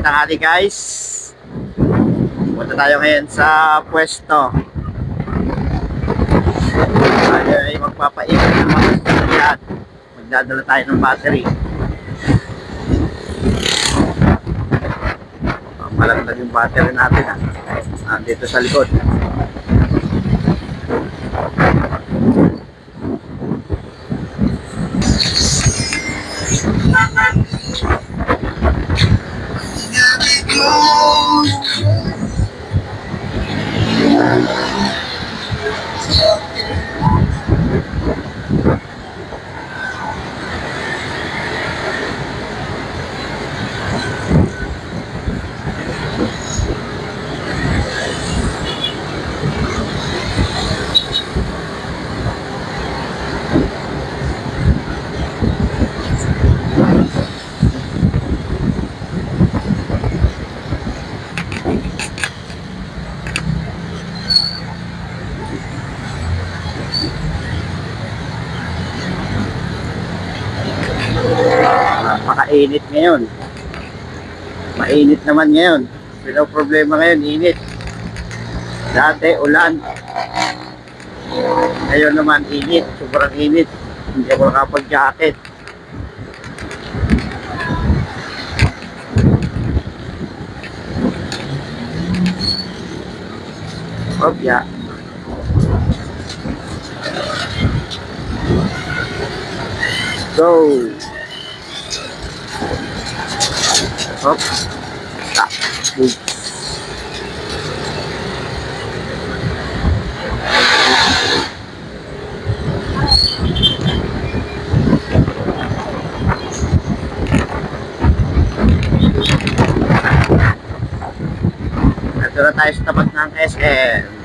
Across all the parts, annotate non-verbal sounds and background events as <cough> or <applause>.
tanghali guys. Punta tayo ngayon sa pwesto. Tayo ay magpapaikot ng mga sasakyan. Magdadala tayo ng battery. Malagdag yung battery natin ha. Nandito sa likod. Oh. Napakainit ngayon. Mainit naman ngayon. Pero problema ngayon, init. Dati, ulan. Ngayon naman, init. Sobrang init. Hindi ako nakapag-jacket. Opya. Go! Hop. Tak. Boom. Ito tayo sa tapat ng SM.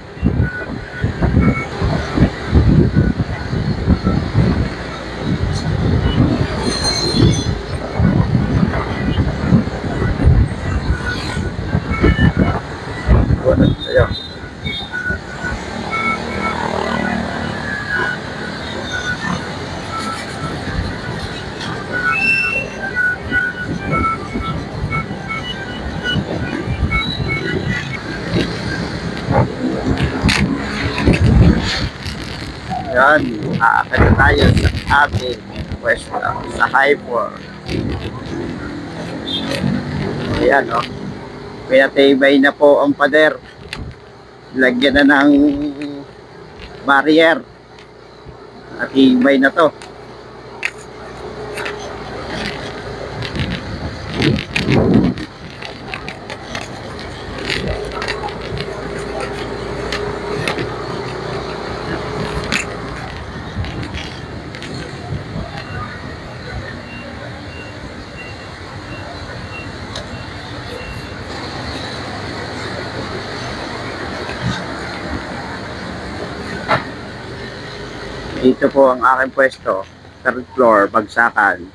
Yan, aakit na tayo sa ating pwesto sa Hyper. Ayan, oh. Pinatibay na po ang pader. Lagyan na ng barrier. At hibay na to. Dito po ang aking pwesto. Third floor, Bagsakan.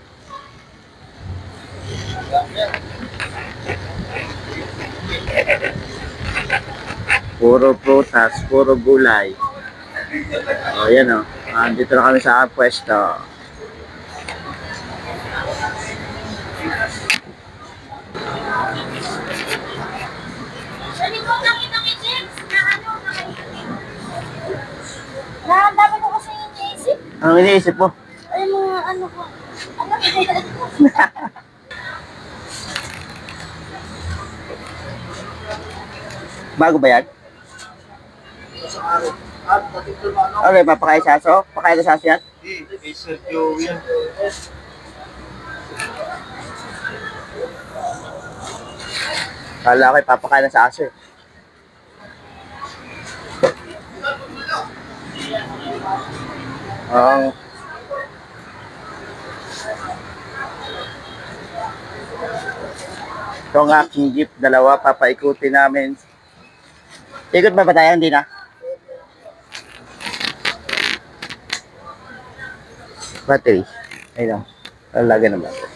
Puro prutas, puro gulay. O, yan o. Andito na kami sa aking pwesto. Anong iniisip mo? Ay, mga ano ko. Ano Bago ba yan? Okay, papakain sa aso? Pakain na sa aso yan? Kala ko papakain na sa aso eh. Ang Ito ang aking jeep, dalawa, papaikutin namin. Ikot ba ba tayo? Hindi na. Battery. Ayun. Lalaga ng battery.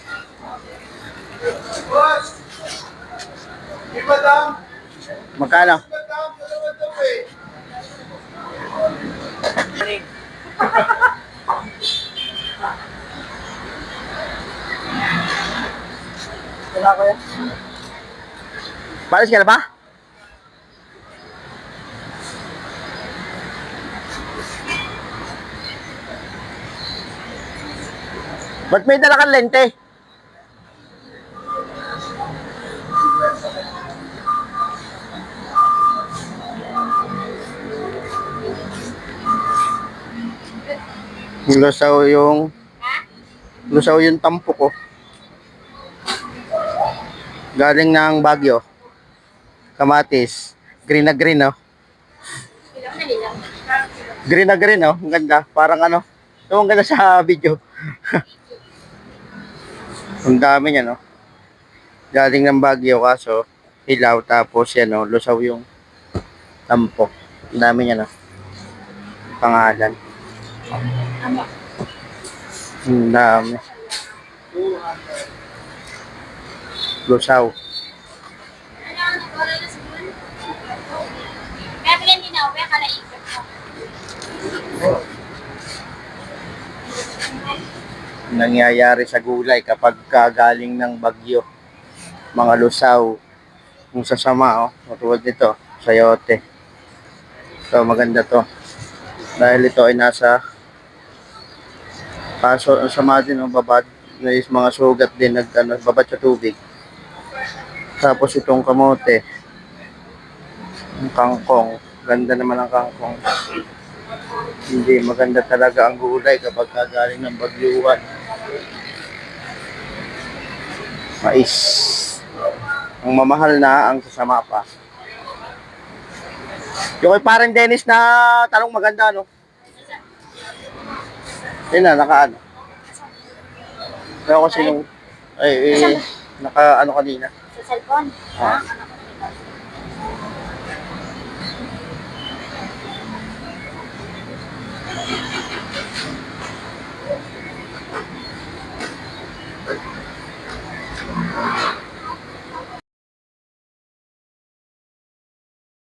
Magkano? Wala ko yan. Palis ka na ba? Ba't may dala kang lente? Lusaw yung Lusaw yung tampo ko. Galing ng Baguio. Kamatis. Green na green, oh. Green na green, oh. Ang ganda. Parang ano. Ito ang ganda sa video. <laughs> ang dami niya, no. Galing ng Baguio, kaso hilaw. Tapos yan, oh. Lusaw yung tampo. Ang dami niya, no. Pangalan. Ano? Ang dami. Lusaw. Ikot ko. nangyayari sa gulay kapag kagaling ng bagyo. Mga lusaw, yung sasama, oh, matulad nito, sayote. So, maganda to. Dahil ito ay nasa paso, ang sama din, oh, babad, na is mga sugat din, nag, ano, babad sa tubig. Tapos itong kamote, ang kangkong, ganda naman ang kangkong. Hindi maganda talaga ang gulay kapag kagaling ng bagyuan. Mais. Ang mamahal na, ang sasama pa. Yung parang Dennis na tanong maganda, no? Yun na, naka ano. Kaya kasi nung, ay, eh, naka ano kanina. Sa cellphone? Ah.